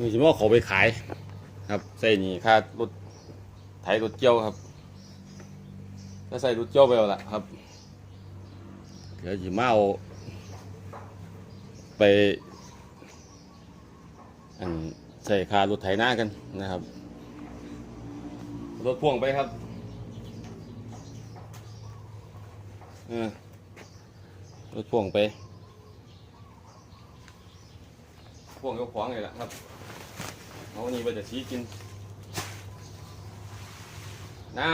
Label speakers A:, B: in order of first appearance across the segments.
A: นี่จะมาเขาไปขาย ครับใส่นี่ค่ารถไถรถเกี่ยวครับถ้าใส่รถเกี่ยวไปแล้วล่ะครับเดี๋ยวจะมาเอาไปอันใส่ค่ารถไถหน้ากันนะครับ รถพ่วงไปครับรถพ่วงไป พ่วงก็ขวางเลยล่ะครับเอานี่ไปจะชี้กินหน้า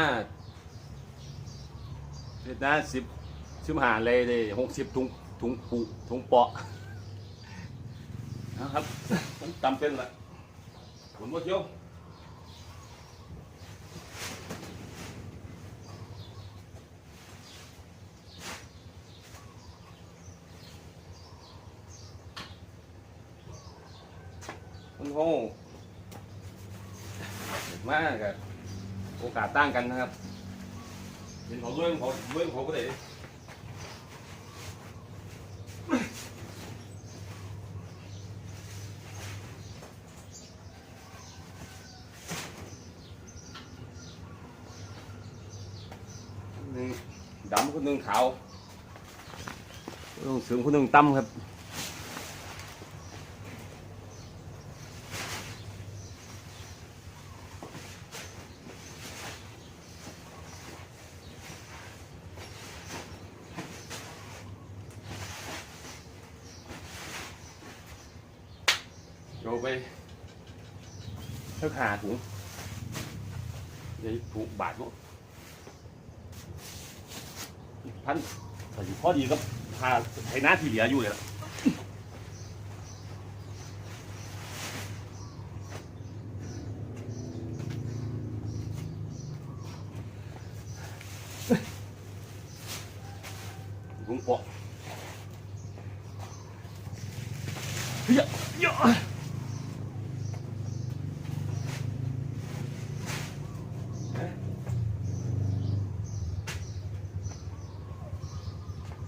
A: หน้าสิบชิมหาเลยเลยหกสิบถุงถุงปูถุงเปาะนะครับผมจำเป็นละผมว่าเชียว มันโง่มากกับโอกาสตั้งกันนะครับเห็นเขาเรื่องเขาเรื่องเขาก็ได้หนึ่งดำคนหนึ่งขาวคนหนึ่งสูงคนหนึ่งต่ำครับ โยไปเท่าขาถุงเดี๋ยวถุงบาทลูกพันแต่อยู่พอดีก็พาไถหน้าที่เหลืออยู่เลยล่ะถุงเปาะเฮ้ยเยอะ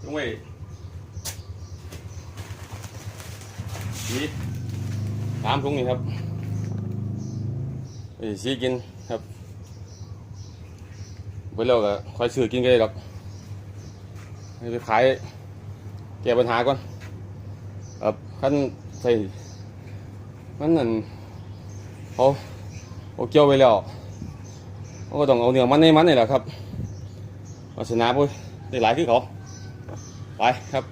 A: ตรงเว้ยนี่ตามตรงนี้ครับไปซีกินครับไปแล้วก็ค่อยซื้อกินก็ได้หรอกไปขายแก้ปัญหาก่อนครับขั้นใส่มันนั่นเขาเขาเกี่ยวไปแล้วเขาก็ต้องเอาเนื้อมันในมันนี่แหละครับเอาชนะไปได้หลายคือเขา ไปครับ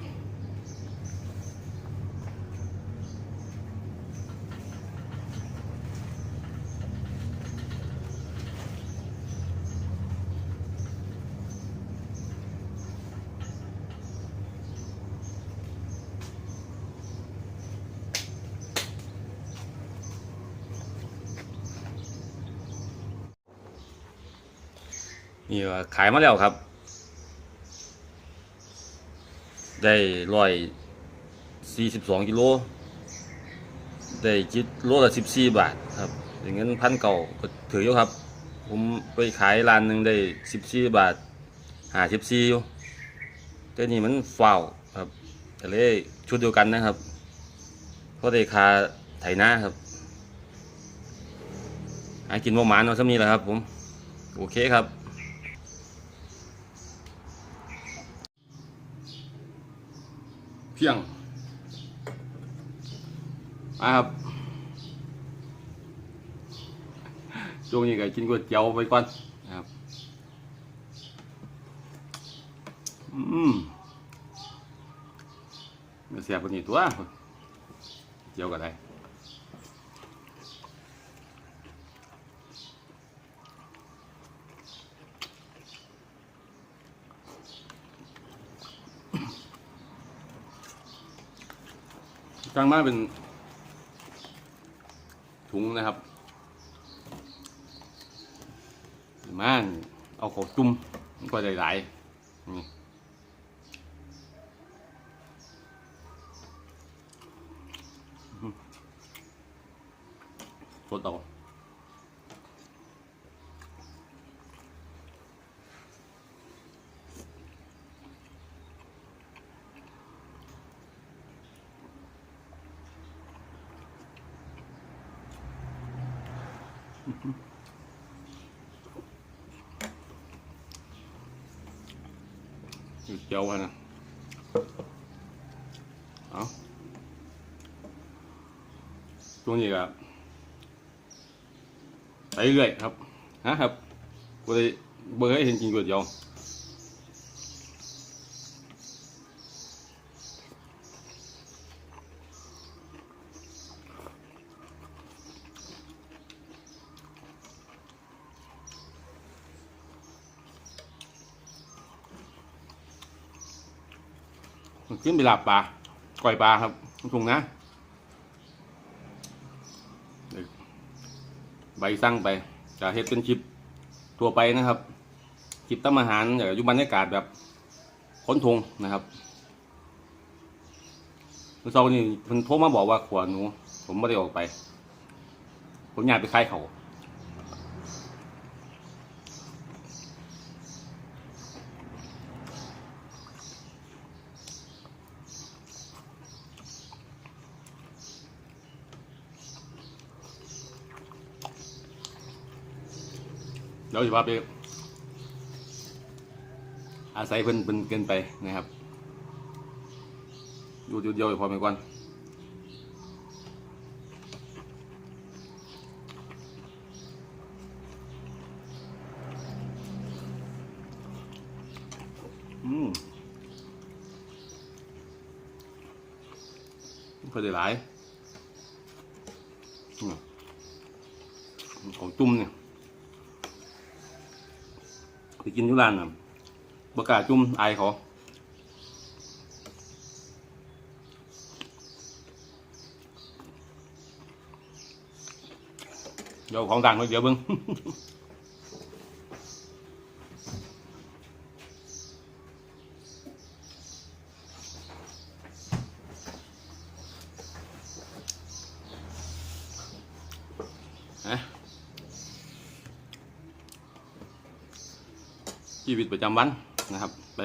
A: นี่ว่าขายมาแล้วครับ ได้ร้อยสี่สิบสองกิโล ได้จิตโลละสิบสี่บาทครับอย่างนั้นพันเก่าก็ถืออยู่ครับ ผมไปขายร้านหนึ่งได้สิบสี่บาทหาสิบสี่อยู่แต่นี่มันฟาวครับแต่เลยชุดเดียวกันนะครับเพราะได้คาไถนาครับหากินประมาณเอาสักนี้แหละครับผม โอเคครับ เพียงนะครับช่วงนี้ก็กินก๋วยเตี๋ยวไปก่อนนะครับอืมเสียบกว่านี้ตัวเจียวก็ได้ ก้างมาเป็น ถุงนะครับมาเอาเขาจุ่มก็ได้หลายนี่สดเอา
B: เจียวกันนะเอาช่วงนี้ก็ไปเรื่อยครับนะครับกูเลยเบื่อให้เห็นกินก๋วยเตี๋ยว ขึ้นไปหลับปลาก่อยปลาครับถุงนะ ใบสั่งไปจะเฮ็ดเป็นชิปตัวไปนะครับชิปตั้มอาหารอย่างยู่บรรยากาศแบบค้นทงนะครับเมื่อเช้านี้เพิ่นโทรมาบอกว่าขวาหนู ผมไม่ได้ออกไป ผมอยากไปคายเขา ดี๋ยวจะพาไป อาศัยเพิ่นเป็นเกินไปนะครับอยู่เดียวพอไปก่อนอืมพอได้หลายอืมของจุ่มเนี่ย ไปกินที่ร้านน่ะบกล้าจุ่มอายเขาเดี๋ยวของดังเดี๋ยวเบิ้ง ชีวิตประจำวันนะครับ ไป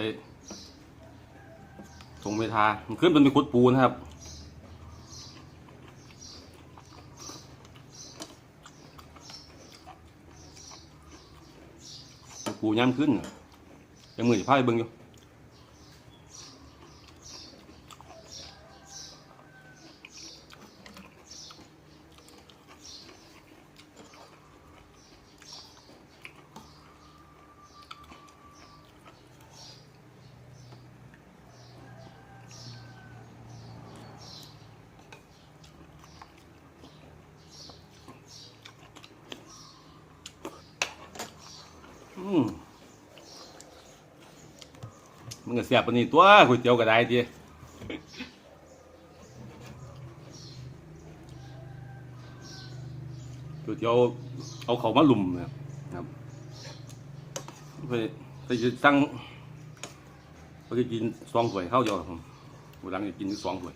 B: ทงเวทาขึ้นเป็นไปขุดปูนะครับปูย่ำขึ้นน่ะยังมือจะพายเบิ่งอยู่ มมันก็เสียบปนี้ตัวก๋วยเตี๋ยวก็ได้ทีก๋วยเตี๋ยวเอาเขามาลุมนะครับเพื่อไปสั่งเพื่อกินสองถ้วยข้าวเดียวครับผมวันหลังจะกินสองถ้วย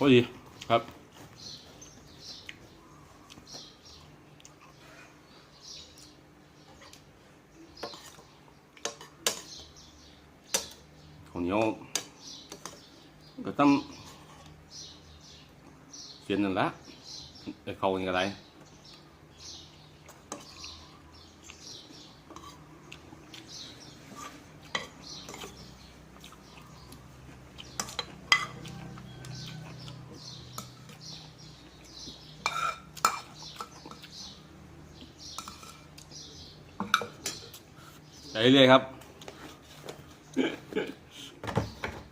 B: พอดีครับ ข้าวเหนียวก็ต้องเสียนนั่นละไอ้เขาอย่างไร เรื่อยๆครับ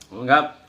B: ขอบคุณครับ